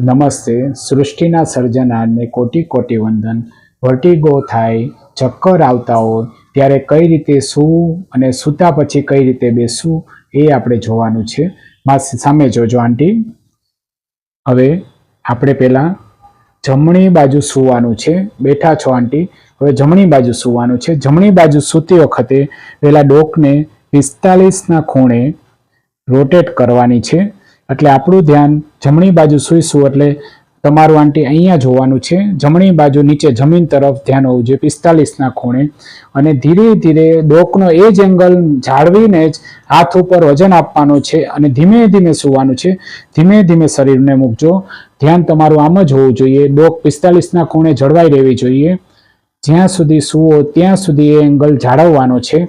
નમસ્તે. સૃષ્ટિના સર્જનારને કોટી કોટી વંદન વર્ટિગો થાય, ચક્કર આવતા હોય, ત્યારે કઈ રીતે સૂવું અને સૂતા પછી કઈ રીતે બેસવું એ આપણે જોવાનું છે. સામે જોજો આંટી. હવે આપણે પહેલાં જમણી બાજુ સૂવાનું છે. બેઠા છો આંટી. હવે જમણી બાજુ સૂવાનું છે. જમણી બાજુ સૂતી વખતે પહેલાં ડોકને પિસ્તાલીસના ખૂણે રોટેટ કરવાની છે. એટલે આપણું ધ્યાન જમણી બાજુ સૂઈશું એટલે તમારું આંટી અહીંયા જોવાનું છે. જમણી બાજુ નીચે જમીન તરફ ધ્યાન હોવું જોઈએ, પિસ્તાલીસના ખૂણે. અને ધીરે ધીરે ડોકનો એ જ એંગલ જાળવીને જ હાથ ઉપર વજન આપવાનું છે અને ધીમે ધીમે સૂવાનું છે. ધીમે ધીમે શરીરને મૂકજો. ધ્યાન તમારું આમ જ હોવું જોઈએ. ડોક પિસ્તાલીસના ખૂણે જળવાઈ રહેવી જોઈએ. જ્યાં સુધી સૂવો ત્યાં સુધી એ એંગલ જાળવવાનો છે.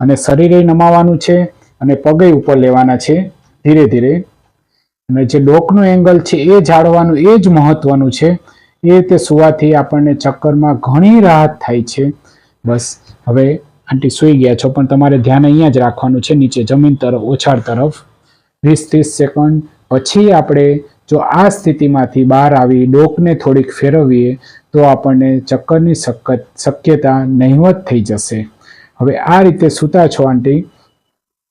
અને શરીરે નમાવાનું છે અને પગે ઉપર લેવાના છે. ધીરે ધીરે અને જે ડોકનું એંગલ છે એ જાળવાનું, એ જ મહત્વનું છે. એ રીતે સુવાથી આપણને ચક્કરમાં ઘણી રાહત થાય છે. બસ, હવે આંટી સૂઈ ગયા છો, પણ તમારે ધ્યાન અહીંયા જ રાખવાનું છે, નીચે જમીન તરફ, ઓછાળ તરફ. વીસ, ત્રીસ સેકન્ડ પછી આપણે જો આ સ્થિતિમાંથી બહાર આવી ડોકને થોડીક ફેરવીએ, તો આપણને ચક્કરની શક્યતા નહિવત થઈ જશે. હવે આ રીતે સૂતા છો આંટી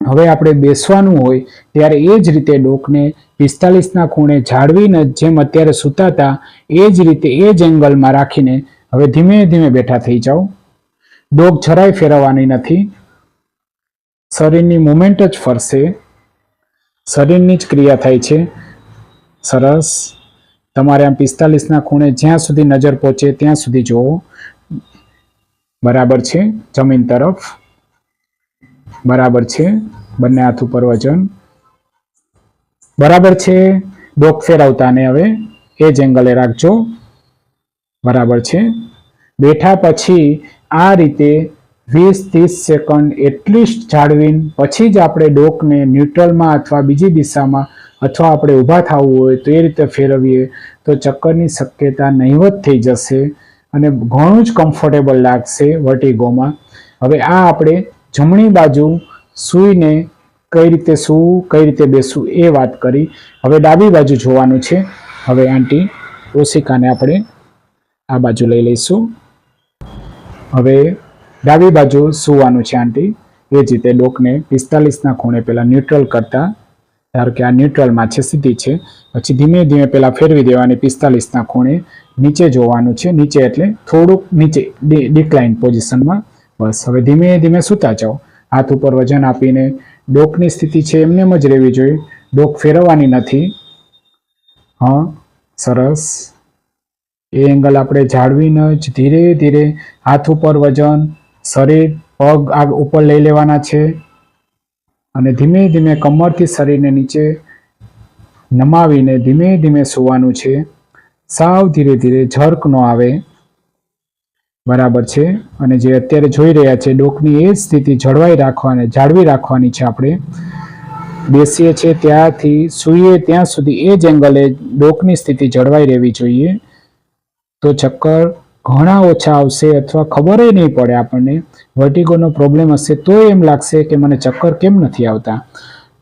હવે આપણે બેસવાનું હોય ત્યારે એ જ રીતે ડોકને પિસ્તાલીસના ખૂણે જાળવીને જેમ અત્યારે સૂતા હતા એ જ રીતે એ જ એંગલમાં રાખીને હવે ધીમે ધીમે બેઠા થઈ જાઓ. ડોક જરાય ફેરવવાની નથી. શરીરની મુમેન્ટ જ ફરશે. શરીરની જ ક્રિયા થાય છે. સરસ. તમારે આમ પિસ્તાલીસના ખૂણે જ્યાં સુધી નજર પહોંચે ત્યાં સુધી જુઓ. બરાબર છે? જમીન તરફ. બરાબર છે? બંને હાથ ઉપર વજન. બરાબર છે? ડોક ફેરવતા ને હવે એ જ એંગલે રાખજો. બરાબર છે? બેઠા પછી આ રીતે વીસ ત્રીસ સેકન્ડ એટલીસ્ટ જાળવીને પછી જ આપણે ડોકને ન્યુટ્રલમાં અથવા બીજી દિશામાં અથવા આપણે ઊભા થવું હોય તો એ રીતે ફેરવીએ તો ચક્કરની શક્યતા નહિવત થઈ જશે અને ઘણું જ કમ્ફર્ટેબલ લાગશે વર્ટિગોમાં. હવે આ આપણે જમણી બાજુ સૂઈને કઈ રીતે સૂવું, કઈ રીતે બેસવું એ વાત કરી. હવે ડાબી બાજુ જોવાનું છે. હવે આંટી ઓશિકાને આપણે આ બાજુ લઈ લઈશું. હવે ડાબી બાજુ સૂવાનું છે આંટી. એ જ રીતે ડોકને પિસ્તાલીસના ખૂણે પહેલાં ન્યુટ્રલ કરતા, ધારો કે આ ન્યુટ્રલમાં છે સીધી છે, પછી ધીમે ધીમે પહેલાં ફેરવી દેવાની પિસ્તાલીસના ખૂણે નીચે જોવાનું છે. નીચે એટલે થોડુંક નીચે ડિક્લાઇન પોઝિશનમાં બસ, હવે ધીમે ધીમે સૂતા જાઓ. હાથ ઉપર વજન આપીને ડોકની સ્થિતિ છે એમને એમ જ રહેવી જોઈએ. ડોક ફેરવવાની નથી. હા, સરસ. એ એંગલ આપણે જાળવીને જ ધીરે ધીરે હાથ ઉપર વજન, શરીર, પગ આગ ઉપર લઈ લેવાના છે. અને ધીમે ધીમે કમરથી શરીરને નીચે નમાવીને ધીમે ધીમે સૂવાનું છે. સાવ ધીરે ધીરે ઝર્ક ન આવે. બરાબર છે. અને જે અત્યારે જોઈ રહ્યા છે, ડોકની એ સ્થિતિ જળવાઈ રાખવાની, જાળવી રાખવાની છે આપણે. બેસીએ છીએ ત્યાંથી, સૂઈએ ત્યાં સુધી એ જ એંગલે ડોકની સ્થિતિ જળવાઈ રહેવી જોઈએ. તો ચક્કર ઘણા ઓછા આવશે અથવા ખબર નહીં પડે આપણને. વર્ટિગોનો પ્રોબ્લેમ હશે તો એમ લાગશે કે મને ચક્કર કેમ નથી આવતા.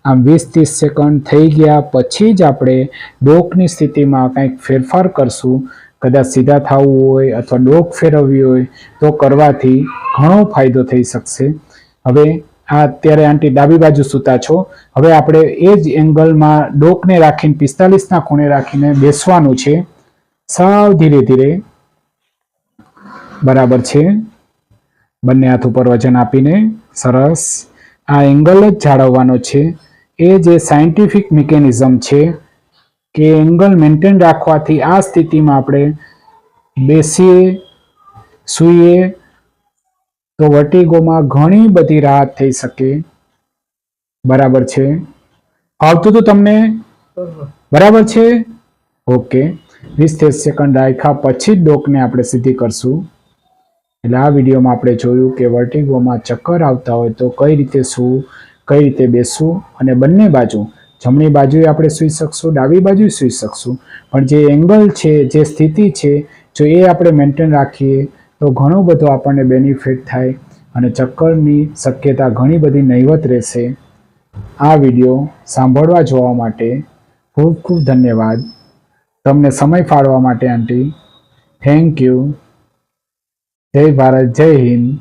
આમ વીસ ત્રીસ સેકન્ડ થઈ ગયા, પછી જ આપણે ડોકની સ્થિતિમાં કંઈક ફેરફાર કરશું. કદાચ સીધા થવું હોય અથવા ડોક ફેરવવી હોય તો કરવાથી ઘણો ફાયદો થઈ શકશે. હવે આ અત્યારે આંટી ડાબી બાજુ સૂતા છો. હવે આપણે એ જ એંગલમાં ડોકને રાખીને, પિસ્તાલીસના ખૂણે રાખીને બેસવાનું છે. સાવ ધીરે ધીરે. બરાબર છે. બંને હાથ ઉપર વજન આપીને. સરસ. આ એંગલ જ જાળવવાનો છે. એ જે સાયન્ટિફિક મિકેનિઝમ છે કે એંગલ મેન્ટેન રાખવાથી આ સ્થિતિમાં આપણે બેસીએ, સૂઈએ, તો વર્ટિગોમાં ઘણી બધી રાહત થઈ શકે. બરાબર છે? આવતું તો તમને? બરાબર છે? ઓકે. વીસ ત્રીસ સેકન્ડ રાખ્યા પછી જ ડોકને આપણે સીધી કરશું. એટલે આ વિડીયોમાં આપણે જોયું કે વર્ટિગોમાં ચક્કર આવતા હોય તો કઈ રીતે સૂવું, કઈ રીતે બેસવું અને બંને બાજુ જમણી બાજુએ આપણે સૂઈ શકશું, ડાબી બાજુએ સૂઈ શકશું. પણ જે એંગલ છે, જે સ્થિતિ છે, જો એ આપણે મેન્ટેન રાખીએ, તો ઘણો બધો આપણને બેનિફિટ થાય અને ચક્કરની શક્યતા ઘણી બધી નહિવત રહેશે. આ વીડિયો સાંભળવા જોવા માટે ખૂબ ખૂબ ધન્યવાદ. તમને સમય ફાળવા માટે આંટી થેન્ક યુ જય ભારત, જય હિન્દ.